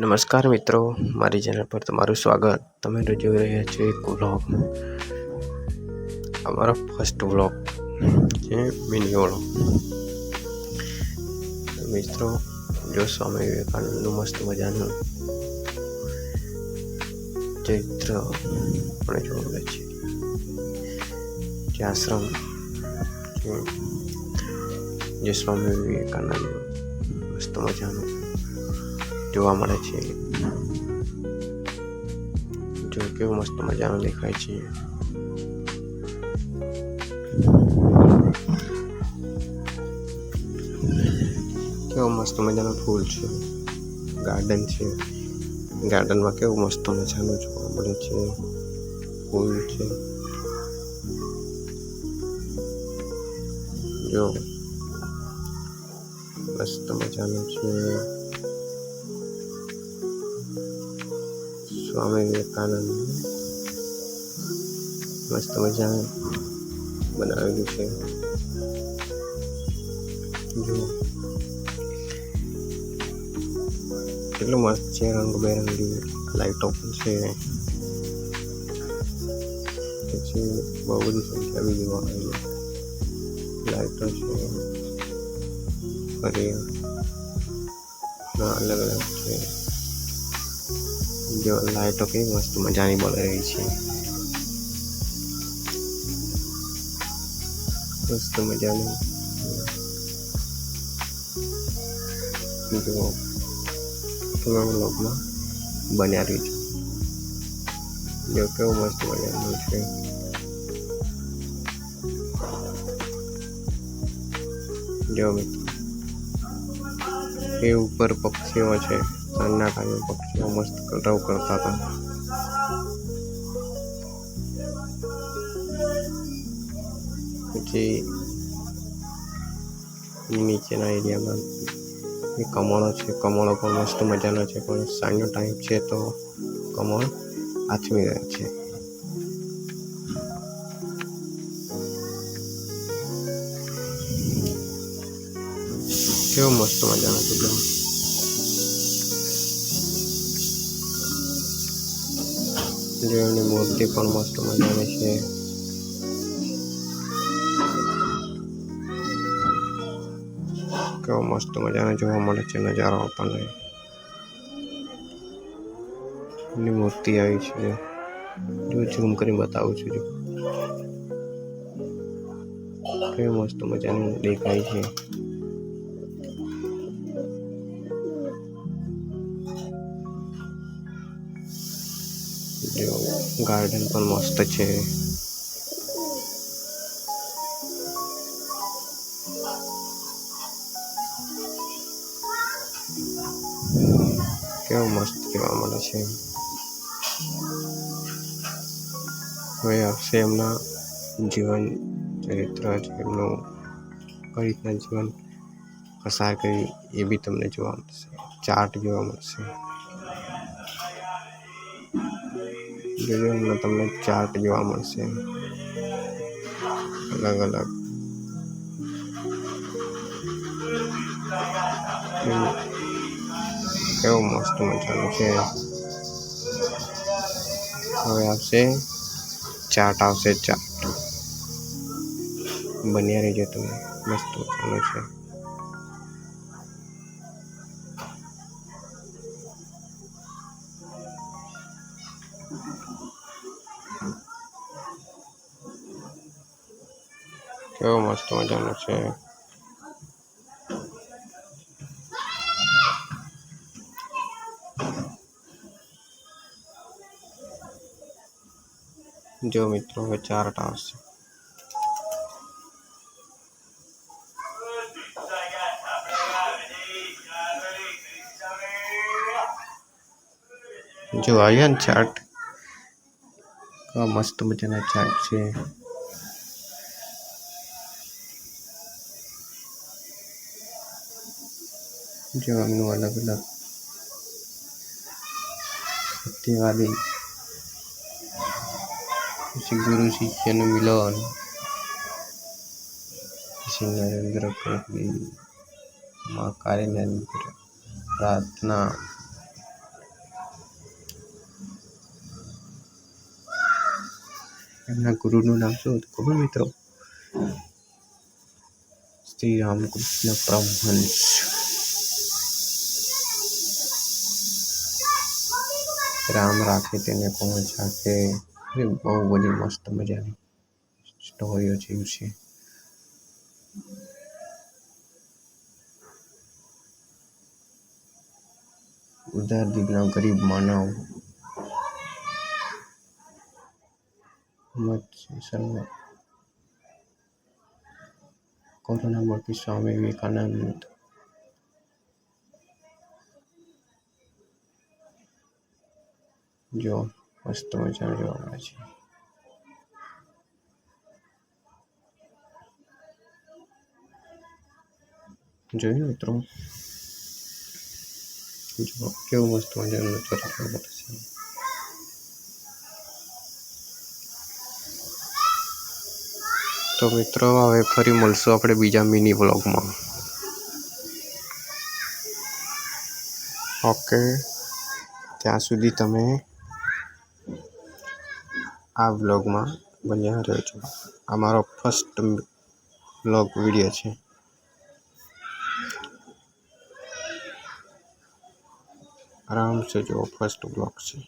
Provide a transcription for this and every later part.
નમસ્કાર મિત્રો, મારી ચેનલ પર તમારું સ્વાગત. તમે જોઈ રહ્યા છો એક વ્લોગ. અમારો ફર્સ્ટ વ્લોગ છે મિની વ્લોગ. મિત્રો, જો સ્વામી વિવેકાનંદનું મસ્ત મજાનું ચરિત્ર આપણે જોવા મળે છે. જે આશ્રમ જે સ્વામી વિવેકાનંદ મસ્ત મજાનું જોવા મળે છે. જો કેવું મસ્ત મજાનું દેખાય છે. કેવો મસ્ત મજાનું ફૂલ છે. ગાર્ડન છે. ગાર્ડનમાં કેવું મસ્ત મજાનું જોવા મળે છે. ફૂલ છે. જો મસ્ત મજાનું છે. સ્વામી વિવેકાનંદ મસ્ત મજાનું બનાવેલું છે જો કેટલું મસ્ત છે રંગબેરંગી લાઈટો પણ છે પછી બહુ બધી સંખ્યા બી જોવા આવી લાઈટો છે ફરી અલગ અલગ છે જો લાઈટો કેવી મસ્ત મજાની બળી રહી છે. મસ્ત મજાની. જો તમે બ્લોગમાં બન્યા રહીજો. જો કેવું મસ્ત મજાનું છે. જો એ ઉપર પક્ષીઓ છે. સાંજના ટાઈમે પક્ષીઓ મસ્ત કલરવ કરતા હતા. પછી નીચેના એરિયામાં એ કમળો છે, કમળો પણ મસ્ત મજાનો છે, પણ સાંજનો ટાઈમ છે તો કમળ આથમી રહ્યા છે. કેવો મસ્ત મજાનો છે એકદમ મૂર્તિ પણ મસ્ત મજાની છે. કેવો મસ્ત મજાનો જોવા મળે છે નજારો આપણને. એની મૂર્તિ આવી છે. જો ઝૂમ કરીને બતાવું છું જો. કેવી મસ્ત મજાનું દેખાય છે. જો ગાર્ડન પણ મસ્ત છે. કેવું મસ્ત જોવા મળે છે. હવે આવશે એમના જીવન ચરિત્ર એમનું કઈ રીતના જીવન પસાર કરી એ બી તમને જોવા મળશે, ચાર્ટ જોવા મળશે. જોજો તમને ચાર્ટ જોવા મળશે. અલગ અલગ એવો મસ્ત મજાનો છે. હવે આવશે ચાર્ટ આવશે ચાર્ટ બન્યા રહેજો તમે. મસ્ત મજાનો છે. કેવો મસ્ત મજાનો છે. જો મિત્રો, હવે ચાર આવશે જો આવ્યા ને ચાર્ટ મસ્ત મજાના ચાર્ટ છે. રંગનું અલગ અલગ દિવાળી પછી ગુરુ શિષ્યનું મિલન, પછી નરેન્દ્ર પ્રભુ કાળી નરેન્દ્ર પ્રાર્થના. એમના ગુરુનું નામ શું હતું ખબર મિત્રો? શ્રી રામકૃષ્ણ પરમહંસ રામ રાખે તેને કોણ એ બહુ બધી મસ્ત મજાની સ્ટોરીઓ જેવું છે. ઉધાર દીકરા ગરીબ માનવ. કોરોના મળતી સ્વામી વિવેકાનંદ જો મસ્ત મજાનું જોવા મળે છે. જોયું મિત્રો? જો કેવું મસ્ત મજાનું નજારો જોવા મળે છે. તો મિત્રો, હવે ફરી મળશું આપણે બીજા મિની વ્લોગમાં ઓકે ત્યાં સુધી તમે આ વ્લોગમાં બન્યા રહેજો. આ મારો ફર્સ્ટ વ્લોગ વીડિયો છે. આરામ से જો ફર્સ્ટ વ્લોગ છે.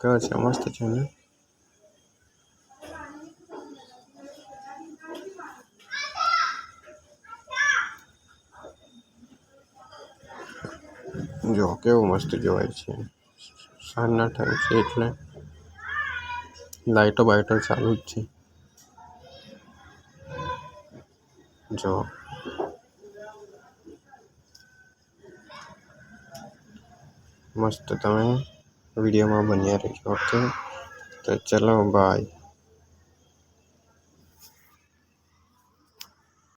કેવો છે? મસ્ત છે ને? જો, કેવું મસ્ત જોવાય છે. સાંજના ટાઈમ છે એટલે લાઇટો બાઇટો ચાલુ જ છે. જો. મસ્ત તમે વિડીયોમાં બન્યા રહેજો, ઓકે? તો ચલો બાય